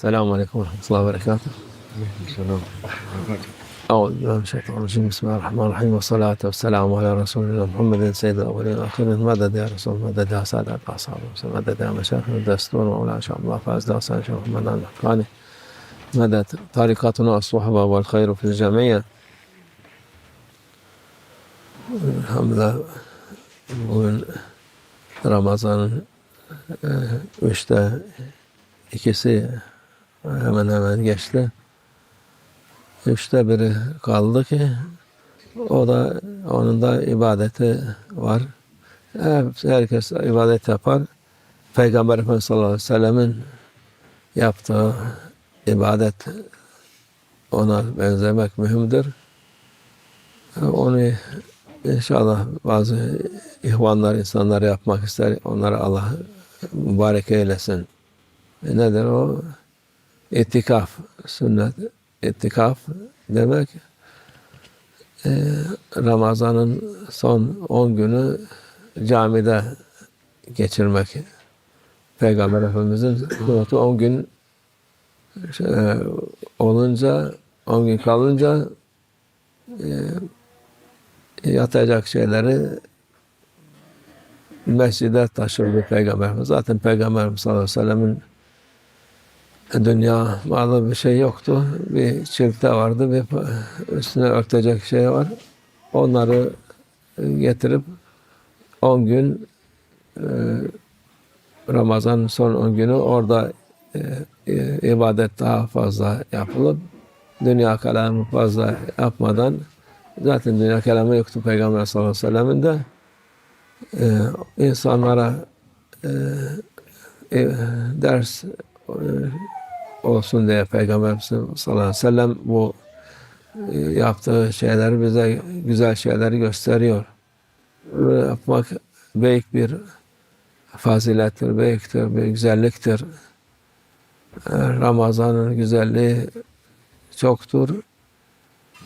Selamun Aleyküm ve Rahmetullahi ve Berekatuhu. أعوذ بالله من الشيطان الرجيم. بسم الله الرحمن الرحيم. والصلاة والسلام على رسول الله محمد سيد الأولين والآخرين. مدد يا رسول مدد يا سادات أصحاب مدد يا مشايخ الدستور ومولانا شاء الله. فاز داسان شيخ محمد الأفغاني مدد طريقتنا الصحبة والخير في الجميع. Elhamdülillah bugün Ramazan'ın e, üçte ikisi hemen hemen geçti. Üçte biri kaldı ki o da onun da ibadeti var. Herkes ibadet yapar. Peygamber Efendimiz sallallahu aleyhi ve sellemin yaptığı ibadet ona benzemek mühimdir. Onu inşallah bazı ihvanlar, insanlar yapmak ister. Onlara Allah mübarek eylesin. E nedir o? İtikaf, sünnet. İtikaf demek e, Ramazan'ın son 10 günü camide geçirmek. Peygamber Efendimiz'in sünneti 10 gün e, olunca 10 gün kalınca yatacak şeyleri mescide taşırdı Peygamber. Zaten Peygamber sallallahu aleyhi ve sellemin dünya malı bir şey yoktu. Bir çifte vardı, bir üstüne örtecek şey var. Onları getirip 10 gün e, Ramazan son 10 günü orada e, e, ibadet daha fazla yapılıp dünya kelamı fazla yapmadan zaten dünya kelamı yoktu Peygamber sallallahu aleyhi ve sellem'in de e, insanlara e, e, ders e, olsun diye Peygamber sallallahu aleyhi ve sellem bu e, yaptığı şeyleri bize güzel şeyleri gösteriyor. Böyle yapmak büyük bir fazilettir, büyüktür, bir güzelliktir. E, Ramazan'ın güzelliği çoktur.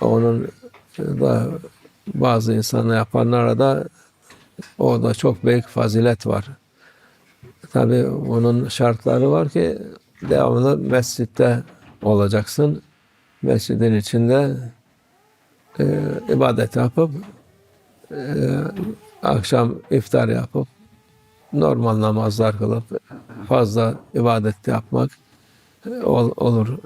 Onun da bazı insanlar yapanlara da o da çok büyük fazilet var. Tabi onun şartları var ki devamlı mescitte olacaksın. Mescidin içinde e, ibadet yapıp e, akşam iftar yapıp normal namazlar kılıp fazla ibadet yapmak e, ol- olur.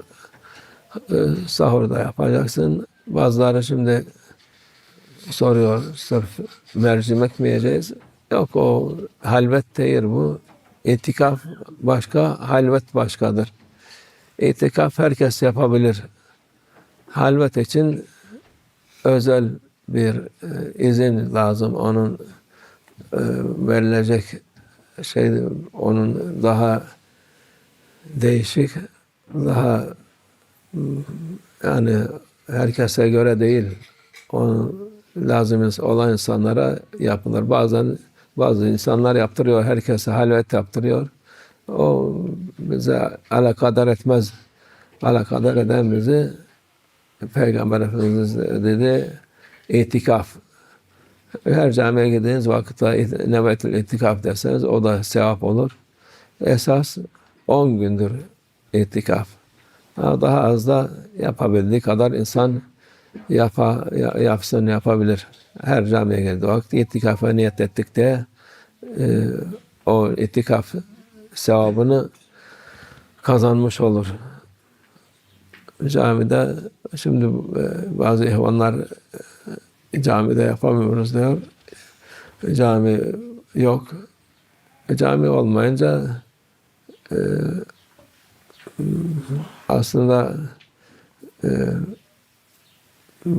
E, sahur da yapacaksın. Bazıları şimdi soruyor sırf mercimek mi yiyeceğiz? Yok o halvet değil bu. İtikaf başka, halvet başkadır. İtikaf herkes yapabilir. Halvet için özel bir e, izin lazım. Onun e, verilecek şey onun daha değişik, daha yani herkese göre değil. Onun lazım olan insanlara yapılır. Bazen bazı insanlar yaptırıyor, herkese halvet yaptırıyor. O bize alakadar etmez. Alakadar eden bizi Peygamber Efendimiz dedi itikaf. Her camiye gidiniz vakitte nevetül itikaf derseniz o da sevap olur. Esas 10 gündür itikaf. Ha, Daha az da yapabildiği kadar insan yapa, ya- yapsın, yapabilir. Her camiye geldiği vakit itikafa niyet ettik de e, o itikaf sevabını kazanmış olur. Camide şimdi e, bazı ihvanlar e, camide yapamıyoruz diyor. Cami yok. E, Cami olmayınca e, aslında e,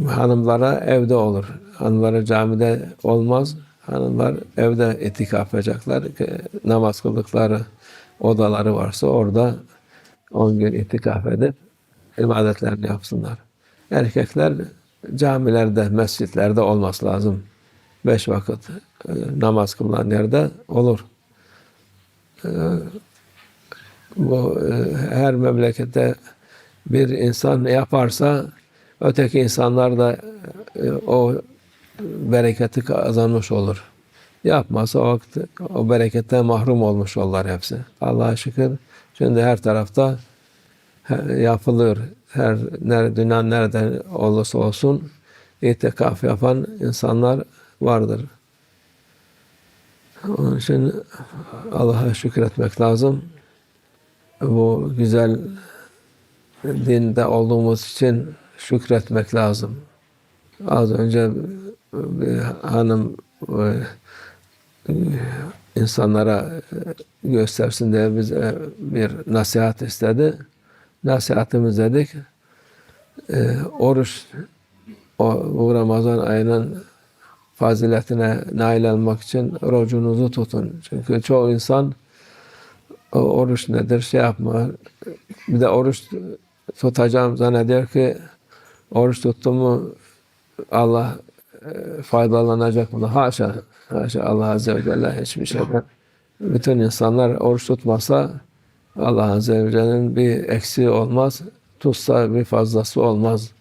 hanımlara evde olur. Hanımlara camide olmaz. Hanımlar evde itikaf yapacaklar. E, Namaz kıldıkları odaları varsa orada 10 gün itikaf edip ibadetlerini yapsınlar. Erkekler camilerde, mescitlerde olması lazım. Beş vakit e, namaz kılınan yerde olur. E, bu e, her memlekette bir insan yaparsa öteki insanlar da e, o bereketi kazanmış olur. Yapmazsa o vakit o bereketten mahrum olmuş olurlar hepsi. Allah'a şükür şimdi her tarafta yapılır. Her nere, dünyanın nereden olursa olsun itikaf yapan insanlar vardır. Onun için Allah'a şükretmek lazım. Bu güzel dinde olduğumuz için şükretmek lazım. Az önce bir hanım e, insanlara göstersin diye bize bir nasihat istedi. Nasihatimiz dedik. E, oruç o, bu Ramazan ayının faziletine nail olmak için orucunuzu tutun. Çünkü çoğu insan oruç nedir şey yapma. Bir de oruç tutacağım zannediyor ki oruç tuttum mu Allah e, faydalanacak mı? Haşa. Haşa Allah Azze ve Celle hiçbir şeyden. Bütün insanlar oruç tutmasa Allah Azze ve Celle'nin bir eksiği olmaz. Tutsa bir fazlası olmaz.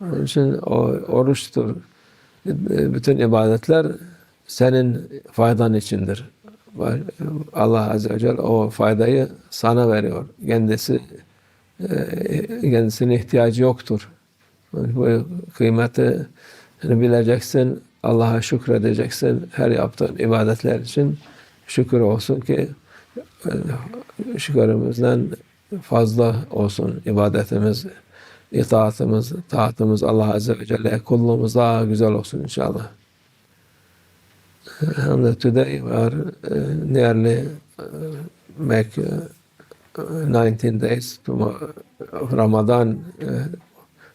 Onun için o oruçtur. Bütün ibadetler senin faydan içindir. Allah Azze ve Celle o faydayı sana veriyor. Kendisi e, kendisine ihtiyacı yoktur. Bu kıymeti bileceksin, Allah'a şükredeceksin. Her yaptığın ibadetler için şükür olsun ki e, şükürümüzden fazla olsun ibadetimiz, itaatimiz, taatımız Allah Azze ve Celle kulluğumuz daha güzel olsun inşallah. And today we are uh, nearly uh, make uh, 19 days of Ramadan,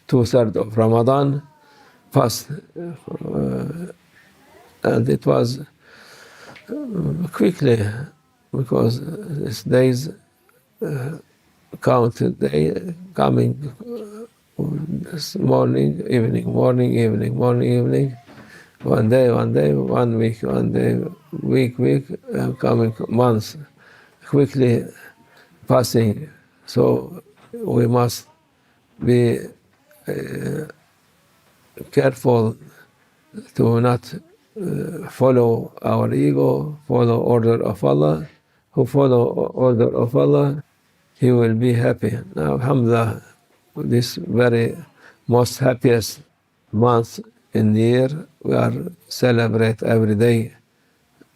two thirds of Ramadan fast, uh, and it was uh, quickly because these days uh, counted day coming this morning, evening, morning, evening, morning, evening. One day, one day, one week, one day, week, week, uh, coming months, quickly passing. So we must be careful to not uh, follow our ego, follow order of Allah. Who follow order of Allah, he will be happy. Now, Alhamdulillah, this very most happiest month in the year, we are celebrate every day,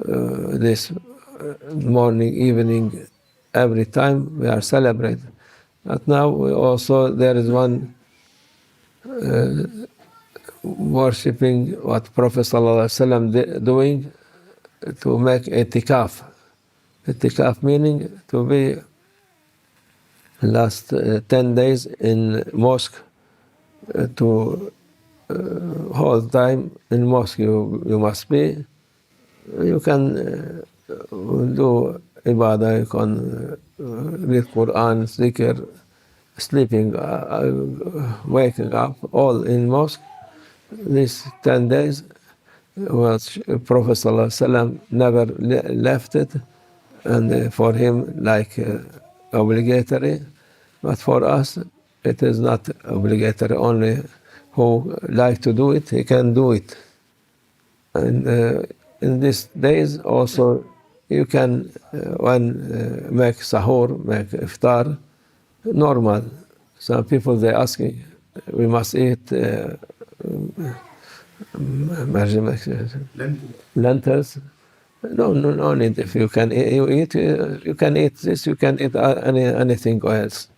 uh, this uh, morning, evening, every time we are celebrate. But now we also there is one uh, worshipping what Prophet ﷺ doing to make itikaf. Itikaf meaning to be last uh, 10 days in mosque uh, to uh, whole time in mosque you, you must be. You can uh, do ibadah, you can uh, read Quran, zikr, sleeping, uh, uh, waking up, all in mosque. These 10 days was Prophet never le- left it and uh, for him like uh, obligatory but for us it is not obligatory only who like to do it he can do it and uh, in these days also you can uh, when uh, make sahur make iftar normal some people they asking we must eat uh, mercimek lentils. No, no, no need. If you can eat, you eat, uh, you can eat this. You can eat uh, any anything else.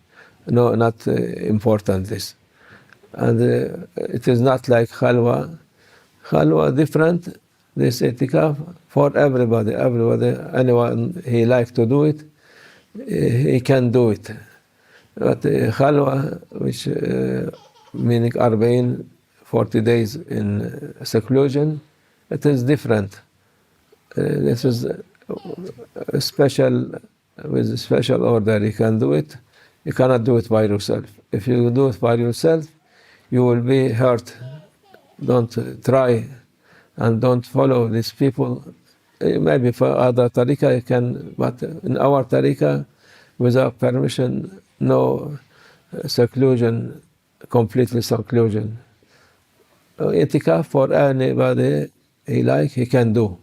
No, not uh, important this. And uh, it is not like halwa. Halwa different. This itikaf for everybody. Everybody, anyone he like to do it, he can do it. But uh, halwa, which uh, meaning arbain, 40 days in uh, seclusion, it is different. This is special, with special order you can do it. You cannot do it by yourself. If you do it by yourself, you will be hurt. Don't try and don't follow these people. Maybe for other tariqah you can, but in our tariqah, without permission, no uh, seclusion, completely seclusion. Uh, Itikaf for anybody he like, he can do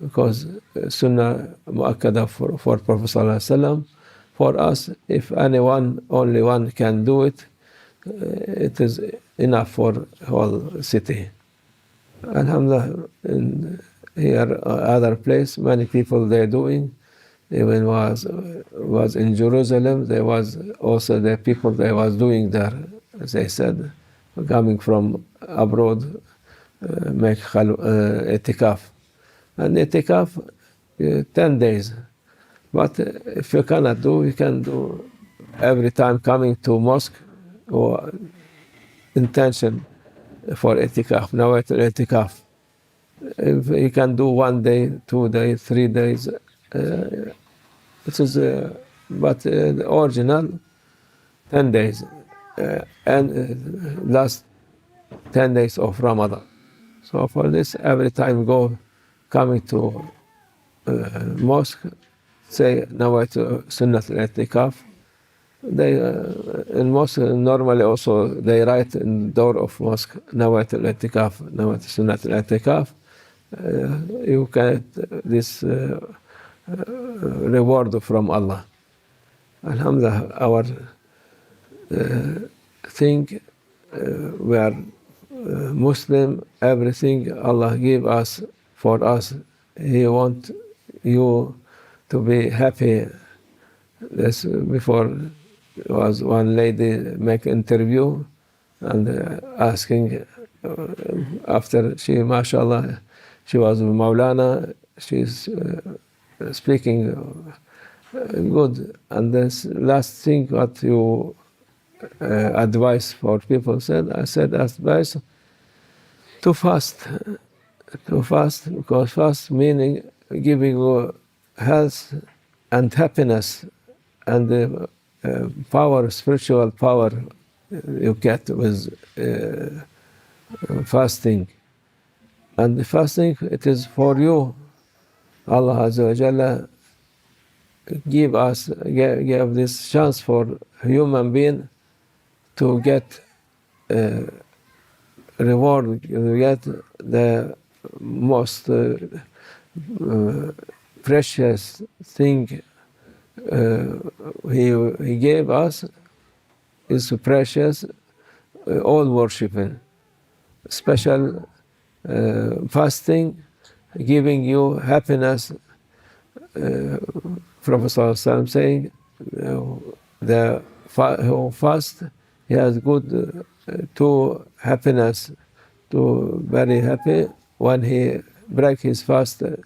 because uh, Sunnah muakkada for, for Prophet Sallallahu for us, if anyone, only one can do it, it is enough for whole city. Alhamdulillah, in here, other place, many people they're doing. Even was was in Jerusalem, there was also the people they was doing there, as they said, coming from abroad, uh, make khal, uh, itikaf. And uh, 10 days. But if you cannot do, you can do every time coming to mosque or intention for itikaf, nawaitul itikaf. If you can do one day, two days, three days, uh, it is, uh, but uh, the original, 10 days. Uh, and last 10 days of Ramadan. So for this, every time go coming to uh, mosque, say nawaitu sunnat al-i'tikaf. They uh, in mosque normally also they write in door of mosque nawaitu al-i'tikaf, nawaitu sunnat al-i'tikaf. Uh, you can this uh, reward from Allah. Alhamdulillah, our uh, thing uh, we are uh, Muslim, everything Allah give us for us. He want you to be happy. This before was one lady make interview and uh, asking uh, after she, mashallah, she was Maulana, she's uh, speaking uh, good. And this last thing what you uh, advice for people said, I said advice to fast, to fast because fast meaning giving you health and happiness and the uh, power, spiritual power you get with uh, fasting. And the fasting, it is for you. Allah Azza wa Jalla give us, give this chance for human being to get uh, reward, to get the most uh, uh, precious thing uh, he, he gave us is precious, uh, all worshiping, special uh, fasting, giving you happiness. Uh, Prophet ﷺ saying, uh, the who fast, he has good uh, to happiness, to very happy when he break his fast uh,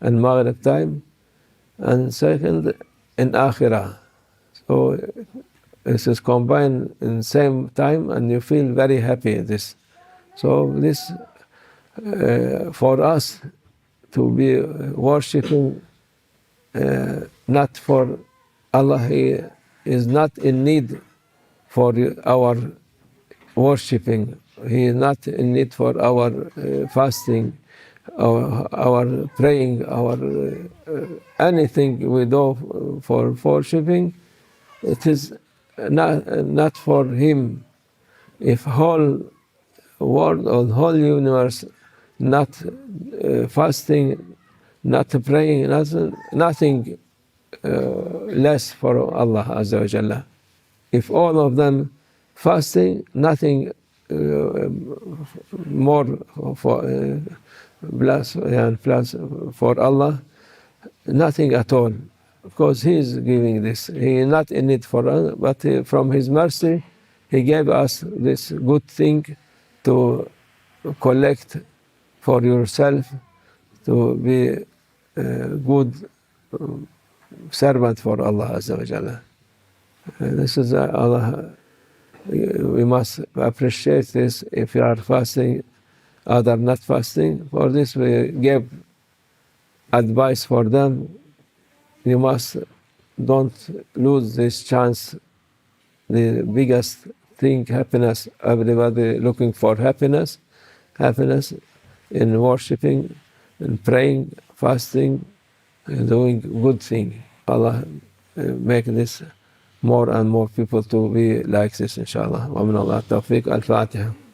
and Maghrib time, and second in Akhirah. So this is combined in same time, and you feel very happy. This, so this uh, for us to be worshiping uh, not for Allah. He is not in need for our worshiping. He is not in need for our uh, fasting, our, our praying, our uh, anything we do for worshiping. It is not, not for Him. If whole world or whole universe not uh, fasting, not praying, nothing, nothing uh, less for Allah Azza wa Jalla. If all of them fasting, nothing uh, more for uh, bless and plus for Allah, nothing at all. Because He is giving this. He is not in it for us, but he, from His mercy, He gave us this good thing to collect for yourself, to be a good servant for Allah Azza wa Jalla. This is uh, Allah. We must appreciate this if you are fasting, other not fasting. For this, we give advice for them. You must don't lose this chance. The biggest thing, happiness. Everybody looking for happiness, happiness in worshiping, in praying, fasting, and doing good thing. Allah uh, make this more and more people to be like this, inshallah. Wa Allah tawfiq. Al-Fatiha.